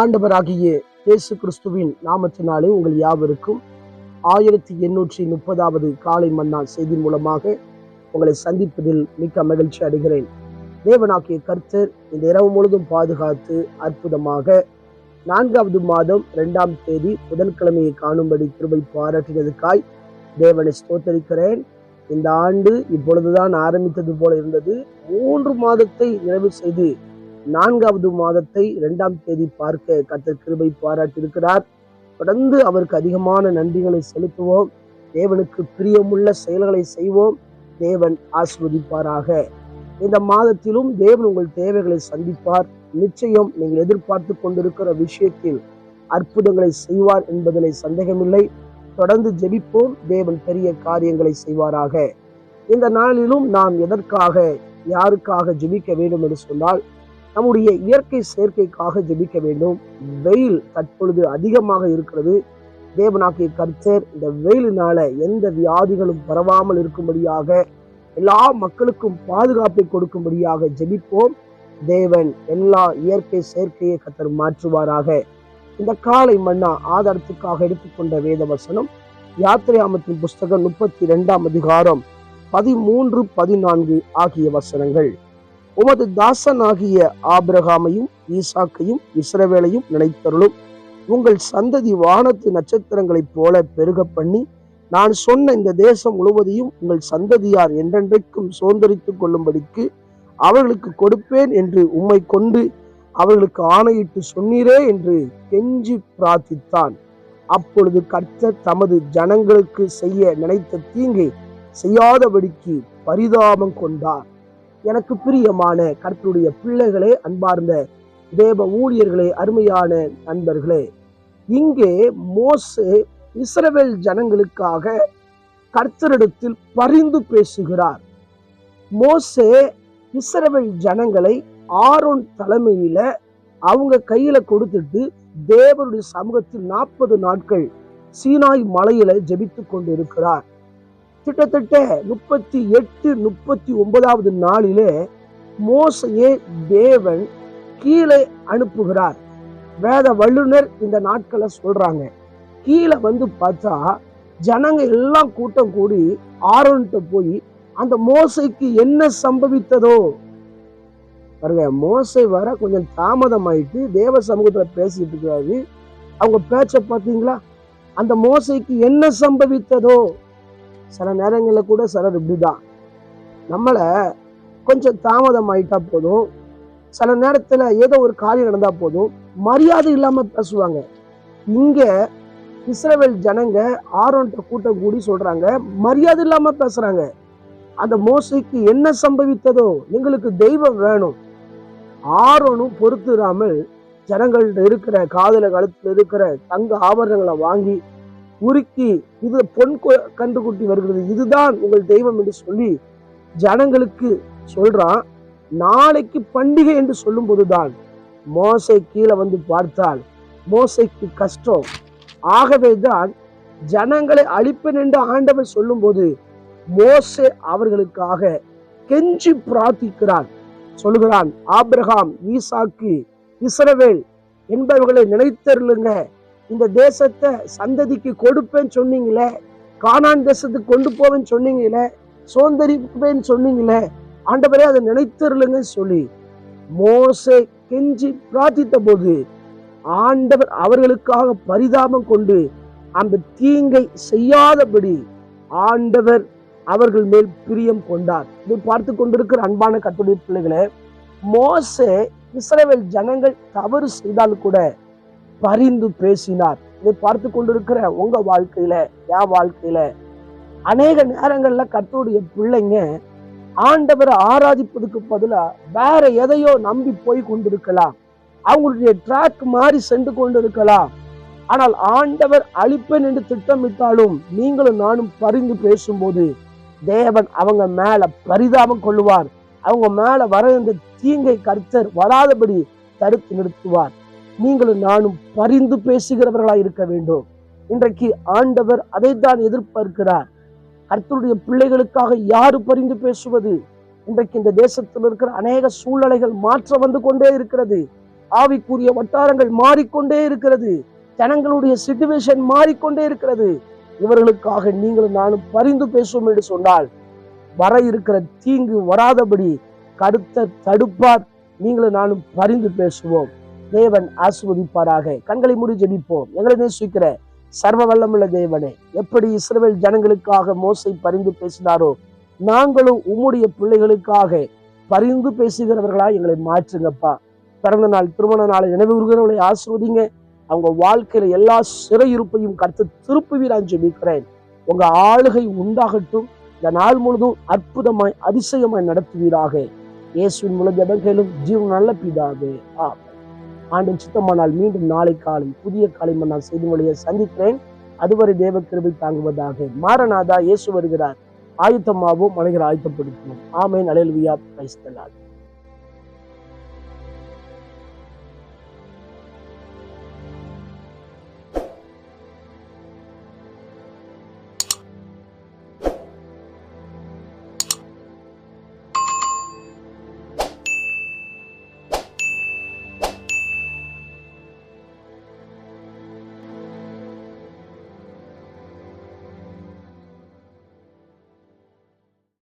ஆண்டவராகிய இயேசு கிறிஸ்துவின் நாமத்தினாலே உங்கள் யாவருக்கும் ஆயிரத்தி எண்ணூற்றி முப்பதாவது காலை மன்னா செய்தி மூலமாக உங்களை சந்திப்பதில் மிக்க மகிழ்ச்சி அடைகிறேன். தேவனாக்கிய கர்த்தர் இந்த இரவு முழுதும் பாதுகாத்து அற்புதமாக நான்காவது மாதம் இரண்டாம் தேதி புதன்கிழமையை காணும்படி கிருபை பாராட்டினதுக்காய் தேவனை ஸ்தோத்தரிக்கிறேன். இந்த ஆண்டு இப்பொழுதுதான் ஆரம்பித்தது போல இருந்தது. மூன்று மாதத்தை நிறைவு செய்து நான்காவது மாதத்தை இரண்டாம் தேதி பார்க்க கத்தர் கிருபை பாராட்டியிருக்கிறார். தொடர்ந்து அவருக்கு அதிகமான நன்றிகளை செலுத்துவோம். தேவனுக்கு பிரியமுள்ள செயல்களை செய்வோம். தேவன் ஆஸ்வதிப்பாராக இந்த மாதத்திலும் தேவன் உங்கள் தேவைகளை சந்திப்பார். நிச்சயம் நீங்கள் எதிர்பார்த்து கொண்டிருக்கிற விஷயத்தில் அற்புதங்களை செய்வார் என்பதில் சந்தேகமில்லை. தொடர்ந்து ஜெபிப்போம். தேவன் பெரிய காரியங்களை செய்வாராக. இந்த நாளிலும் நாம் எதற்காக யாருக்காக ஜெபிக்க வேண்டும் என்று சொன்னால் நம்முடைய இயற்கை சேர்க்கைக்காக ஜெபிக்க வேண்டும். வெயில் தற்பொழுது அதிகமாக இருக்கிறது. தேவனாக்கிய கர்த்தர் இந்த வெயிலினால எந்த வியாதிகளும் பரவாமல் இருக்கும்படியாக எல்லா மக்களுக்கும் பாதுகாப்பை கொடுக்கும்படியாக ஜெபிப்போம். தேவன் எல்லா இயற்கை சேர்க்கையை கத்தர் மாற்றுவாராக. இந்த காலை மன்னா ஆதாரத்துக்காக எடுத்துக்கொண்ட வேத வசனம் யாத்திரையாமத்தின் புஸ்தகம் முப்பத்தி இரண்டாம் அதிகாரம் பதிமூன்று பதினான்கு ஆகிய வசனங்கள். உமது தாசனாகிய ஆபிரகாமையும் ஈசாக்கையும் இஸ்ரவேலையும் நினைத்தருளும். உங்கள் சந்ததி வானத்து நட்சத்திரங்களைப் போல பெருக பண்ணி நான் சொன்ன இந்த தேசம் முழுவதையும் உங்கள் சந்ததியார் என்றென்றைக்கும் சுதந்திரித்துக் கொள்ளும்படிக்கு அவர்களுக்கு கொடுப்பேன் என்று உம்மை கொண்டு அவர்களுக்கு ஆணையிட்டு சொன்னீரே என்று கெஞ்சி பிரார்த்தித்தான். அப்பொழுது கர்த்தர் தமது ஜனங்களுக்கு செய்ய நினைத்த தீங்கை செய்யாதபடிக்கு பரிதாபம் கொண்டார். எனக்கு பிரியமான கர்த்தருடைய பிள்ளைகளே அன்பார்ந்த தேவ ஊழியர்களே அருமையான நண்பர்களே இங்கே மோசே இஸ்ரவேல் ஜனங்களுக்காக கர்த்தரிடத்தில் பரிந்து பேசுகிறார். மோசே இஸ்ரவேல் ஜனங்களை ஆரோன் தலைமையில அவங்க கையில கொடுத்துட்டு தேவனுடைய சமூகத்தில் நாற்பது நாட்கள் சீனாய் மலையில ஜெபித்து கொண்டு இருக்கிறார் கிட்டத்தட்ட முப்பத்தி எட்டு முப்பத்தி ஒன்பதாவது நாளிலே மோசையே தேவன் கீழே அனுப்புகிறார். வேத வல்லுனர் இந்த நாட்களை சொல்றாங்க. கீழே வந்து பார்த்தா ஜனங்க எல்லாம் கூட்டம் கூடி ஆரோன்ட்ட போய் அந்த மோசைக்கு என்ன சம்பவித்ததோ? பாருங்க மோசை வர கொஞ்சம் தாமதம் ஆயிட்டு தேவ சமூகத்துல பேசிட்டு இருக்கிறாரு அவங்க பேச்ச பார்த்தீங்களா அந்த மோசைக்கு என்ன சம்பவித்ததோ? சில நேரங்களில் கூட சிலர் இப்படி தான் நம்மளை கொஞ்சம் தாமதம் ஆயிட்டா போதும். சில நேரத்தில் ஏதோ ஒரு காரியம் நடந்தால் போதும். மரியாதை இல்லாமல் பேசுவாங்க. இங்கே இஸ்ரவேல் ஜனங்க ஆரோன்ட்ட கூட்டம் கூடி சொல்கிறாங்க மரியாதை இல்லாமல் பேசுகிறாங்க அந்த மோசைக்கு என்ன சம்பவித்ததோ எங்களுக்கு தெய்வம் வேணும். ஆரோனும் பொறுத்துறாமல் ஜனங்கள்ட்ட இருக்கிற காதல காலத்தில் இருக்கிற தங்க ஆபரணங்களை வாங்கி உருக்கி இது பொன் கன்றுக்குட்டி வருகிறது. இதுதான் உங்கள் தெய்வம் என்று சொல்லி ஜனங்களுக்கு சொல்றான். நாளைக்கு பண்டிகை என்று சொல்லும் போதுதான் மோசை கீழே வந்து பார்த்தால் மோசைக்கு கஷ்டம். ஆகவே தான் ஜனங்களை அழிப்பேன் என்று ஆண்டவர் சொல்லும்போது மோசே அவர்களுக்காக கெஞ்சி பிரார்த்திக்கிறான் சொல்லுகிறான் ஆப்ரஹாம் ஈசாக்கு இஸ்ரவேல் என்பவர்களை நினைத்தருளுங்க. இந்த தேசத்தை சந்ததிக்கு கொடுப்பேன்னு சொன்னீங்களே கானான் தேசத்துக்கு கொண்டு போவேன்னு சொன்னீங்களே சோந்தரிப்பேன்னு சொன்னீங்களே ஆண்டவரே அதை நினைத்தருளுங்கன்னு சொல்லி மோசை கெஞ்சி பிரார்த்தித்த போது ஆண்டவர் அவர்களுக்காக பரிதாபம் கொண்டு அந்த தீங்கை செய்யாதபடி ஆண்டவர் அவர்கள் மேல் பிரியம் கொண்டார். இதை பார்த்து கொண்டிருக்கிற அன்பான கத்துடைய பிள்ளைகளை மோசே இஸ்ரவேல் ஜனங்கள் தவறு செய்தாலும் கூட பரிந்து பேசினார். இதை பார்த்து கொண்டிருக்கிற உங்க வாழ்க்கையில என் வாழ்க்கையில அநேக நேரங்கள்ல கத்தோடைய பிள்ளைங்க ஆண்டவரை ஆராதிப்பதுக்கு பதிலா வேற எதையோ நம்பி போய் கொண்டிருக்கலாம். அவங்களுடைய ட்ராக் மாறி சென்று கொண்டிருக்கலாம். ஆனால் ஆண்டவர் அழிப்பேன் என்று திட்டமிட்டாலும் நீங்களும் நானும் பரிந்து பேசும்போது தேவன் அவங்க மேல பரிதாபம் கொள்ளுவார். அவங்க மேல வர இந்த தீங்கை கர்த்தர் வராதபடி தடுத்து நிறுத்துவார். நீங்களும் நானும் பரிந்து பேசுகிறவர்களாய் இருக்க வேண்டும். இன்றைக்கு ஆண்டவர் அதைத்தான் எதிர்பார்க்கிறார். கர்த்தருடைய பிள்ளைகளுக்காக யாரு பரிந்து பேசுவது? இன்றைக்கு இந்த தேசத்தில் இருக்கிற அநேக சூழ்நிலைகள் மாற்ற வந்து கொண்டே இருக்கிறது. ஆவிக்குரிய வட்டாரங்கள் மாறிக்கொண்டே இருக்கிறது. ஜனங்களுடைய சிச்சுவேஷன் மாறிக்கொண்டே இருக்கிறது. இவர்களுக்காக நீங்களும் நானும் பரிந்து பேசுவோம் என்று சொன்னால் வர இருக்கிற தீங்கு வராதபடி கருத்த தடுப்பார். நீங்களும் நானும் பரிந்து பேசுவோம். தேவன் ஆசிர்வதிப்பாராக. கண்களை மூடி ஜெபிப்போம். எங்களை நேசிக்கிற சர்வ வல்லமுள்ள தேவனே எப்படி இஸ்ரேல் ஜனங்களுக்காக மோசை பரிந்து பேசினாரோ நாங்களும் உம்முடைய பிள்ளைகளுக்காக பரிந்து பேசுகிறவர்களா எங்களை மாற்றுங்கப்பா. பிறந்த நாள் திருமண நாளை நினைவு கூறுகிறவர்களை ஆசிர்வதிங்க. அவங்க வாழ்க்கையில எல்லா சிறையிருப்பையும் கருத்து திருப்புவீரான் ஜெபிக்கிறேன். உங்க ஆளுகை உண்டாகட்டும். இந்த நாள் முழுதும் அற்புதமாய் அதிசயமாய் நடத்துவீராக. இயேசுவின் மூலம் ஜபங்களும் ஜீவன் நல்ல பிதாவே. ஆ ஆண்டின் சித்தமானால் மீண்டும் நாளை காலை புதிய காலை நான் செய்தி மொழியை சந்திக்கிறேன். அதுவரை தேவ கிருபை தாங்குவதாக மாரநாதா இயேசு வருகிறார். ஆயுத்தமாகவும் மனிதர் ஆயுத்தப்படுத்துவோம். ஆமேன். அலையல்வியா பிரைஸ்தலால்